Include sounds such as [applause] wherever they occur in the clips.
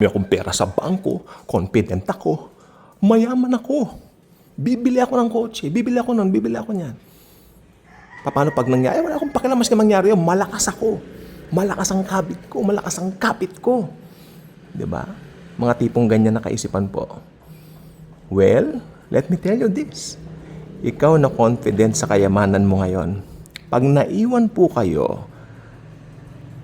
May akong pera sa bangko, confident ako, mayaman ako. Bibili ako ng kotse, bibili ako nun, bibili ako niyan. Paano pag nangyari? Wala akong pakialam maski mangyari yun. Malakas ako. Malakas ang kabit ko. Malakas ang kapit ko. ba? Mga tipong ganyan na kaisipan po. Well, let me tell you this. Ikaw na confident sa kayamanan mo ngayon. Pag naiwan po kayo,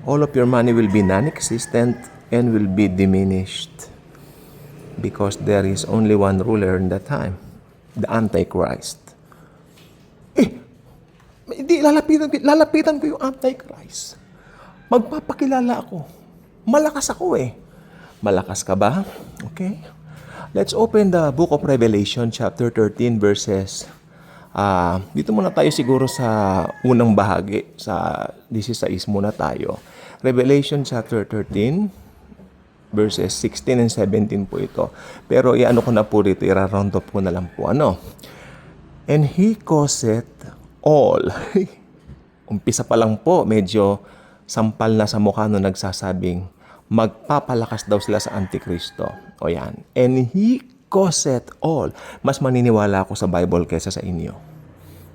all of your money will be non-existent and will be diminished. Because there is only one ruler in that time, the Antichrist. Hindi, lalapitan, lalapitan ko yung Antichrist. Magpapakilala ako. Malakas ako eh. Malakas ka ba? Okay. Let's open the book of Revelation chapter 13 verses ah dito muna tayo siguro sa unang bahagi sa 16 muna tayo. Revelation chapter 13 verses 16 and 17 po ito. Pero iano ko na po rito, ira-round up ko na lang po. Ano? And he causeth all. [laughs] Umpisa pa lang po, medyo sampal na sa mukha no nagsasabing, magpapalakas daw sila sa Antikristo. O yan. And he causeth all. Mas maniniwala ako sa Bible kaysa sa inyo.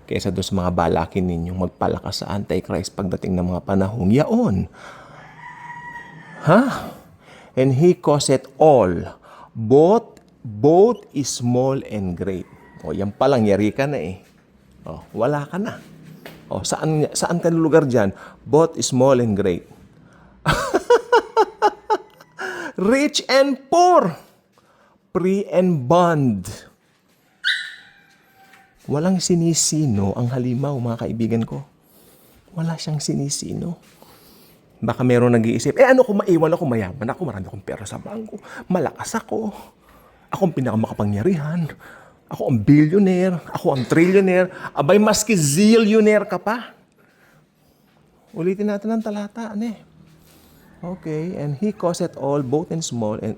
Kaysa doon sa mga balakin ninyong magpalakas sa Antichrist pagdating ng mga panahong yaon. Ha? And he causeth all, both, both is small and great. O, yan palang, yari ka na eh. O, wala ka na. O, saan, saan ka lugar dyan? Both small and great. [laughs] Rich and poor. Free and bond. Walang sinisino ang halimaw, mga kaibigan ko. Wala siyang sinisino. Baka meron nag-iisip, eh ano kung maiwan ako, mayaman ako, marami akong pera sa bangko, malakas ako, ako ang pinakamakapangyarihan, ako ang billionaire, ako ang trillionaire, abay maski zillionaire ka pa. Ulitin natin ang talata, ano eh. Okay, and he causeth all, both and small, and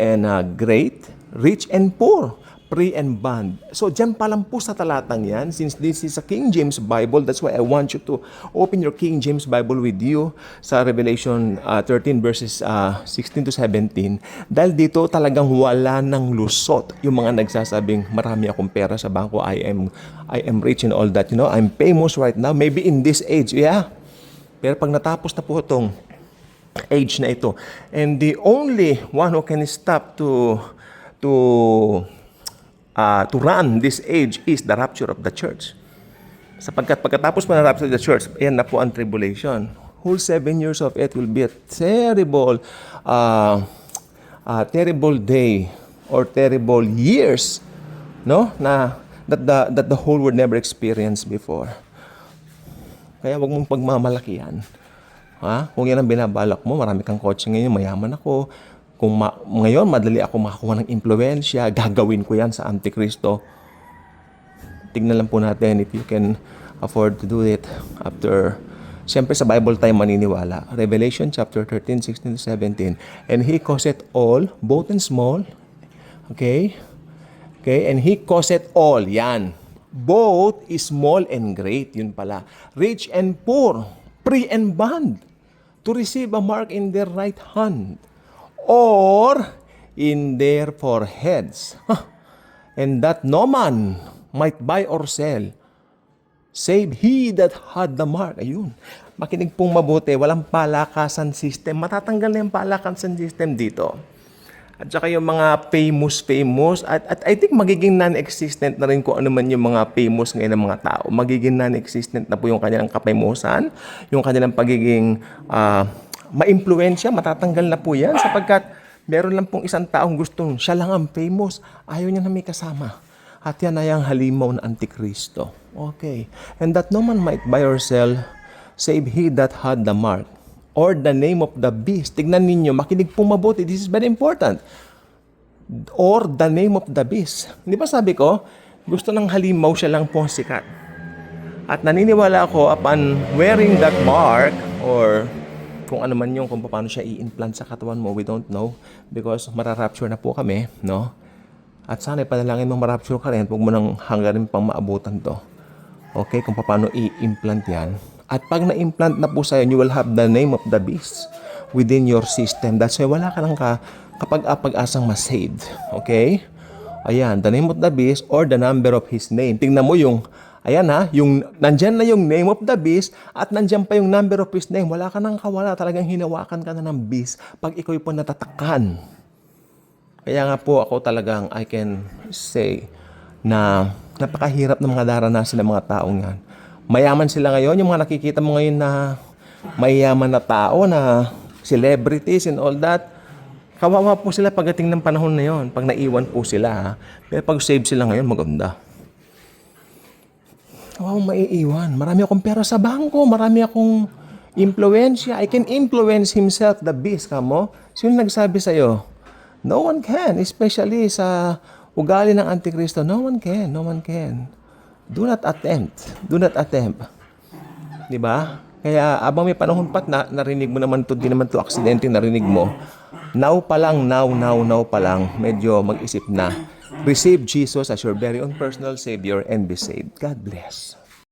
and uh, great, rich and poor, free and bond. So, dyan pa lang po sa talatang yan, since this is a King James Bible, that's why I want you to open your King James Bible with you sa Revelation uh, 13 verses uh, 16 to 17. Dahil dito talagang wala ng lusot yung mga nagsasabing marami akong pera sa bangko, I am, I am rich and all that. You know, I'm famous right now, maybe in this age, yeah. Pero pag natapos na po itong age na ito, and the only one who can stop to to uh, to run this age is the rapture of the church. Sapagkat pagkatapos mo ng rapture of the church, ayan na po ang tribulation. Whole seven years of it will be a terrible, uh, uh, terrible day or terrible years, no? Na that the that the whole world never experienced before. Kaya wag mong pagmamalakihan. Ha? Kung yan ang binabalak mo, marami kang kotse ngayon, mayaman ako. Kung ma- ngayon, madali ako makakuha ng impluensya, gagawin ko yan sa Antikristo. Tignan lang po natin if you can afford to do it after Siyempre sa Bible tayo maniniwala. Revelation chapter 13, 16 to 17. And he causeth all, both and small. Okay? Okay? And he causeth all. Yan. Both is small and great. Yun pala. Rich and poor. Free and bond. To receive a mark in their right hand. Or in their foreheads. And that no man might buy or sell Save he that had the mark. Ayun. Makinig pong mabuti. Walang palakasan system. Matatanggal na yung palakasan system dito. At saka yung mga famous, famous. At, at I think magiging non-existent na rin kung ano man yung mga famous ngayon ng mga tao. Magiging non-existent na po yung kanilang kapamusan. Yung kanilang pagiging uh, ma-impluensya. Matatanggal na po yan sapagkat meron lang pong isang taong gustong siya lang ang famous. Ayaw niya na may kasama. At yan ay ang halimaw ng Antikristo. Okay. And that no man might buy or sell, save he that had the mark, or the name of the beast. Tignan ninyo, makinig pong mabuti. This is very important. Or the name of the beast. Hindi ba sabi ko, gusto ng halimaw siya lang po sikat. At naniniwala ako upon wearing that mark, or kung ano man yung kung paano siya i-implant sa katawan mo, we don't know. Because mararapture na po kami, no? At sana ipanalangin mo marapture ka rin, huwag mo nang hanggarin pang maabutan to. Okay, kung paano i-implant yan. At pag na-implant na po sa'yo, you will have the name of the beast within your system. That's why wala ka lang ka kapag pag-asang ma-saved. Okay? Ayan, the name of the beast or the number of his name. Tingnan mo yung, ayan ha, yung, nandyan na yung name of the beast at nandyan pa yung number of his name. Wala ka nang kawala, talagang hinawakan ka na ng beast pag ikaw po natatakan. Kaya nga po ako talagang I can say na napakahirap ng mga daranasan ng mga taong yan. Mayaman sila ngayon, yung mga nakikita mo ngayon na mayaman na tao na celebrities and all that. Kawawa po sila pagdating ng panahon na yon, pag naiwan po sila. Ha? Pero pag save sila ngayon, maganda. Wow, maiiwan. Marami akong pera sa bangko. Marami akong impluensya. I can influence himself, the beast, kamo. Sino nagsabi sa'yo? No one can. Especially sa ugali ng Antikristo. No one can. No one can. Do not attempt. Do not attempt. Di ba? Kaya abang may panahon pat na narinig mo naman to, di naman to aksidente narinig mo. Now pa lang, now, now, now pa lang, medyo mag-isip na. Receive Jesus as your very own personal Savior and be saved. God bless.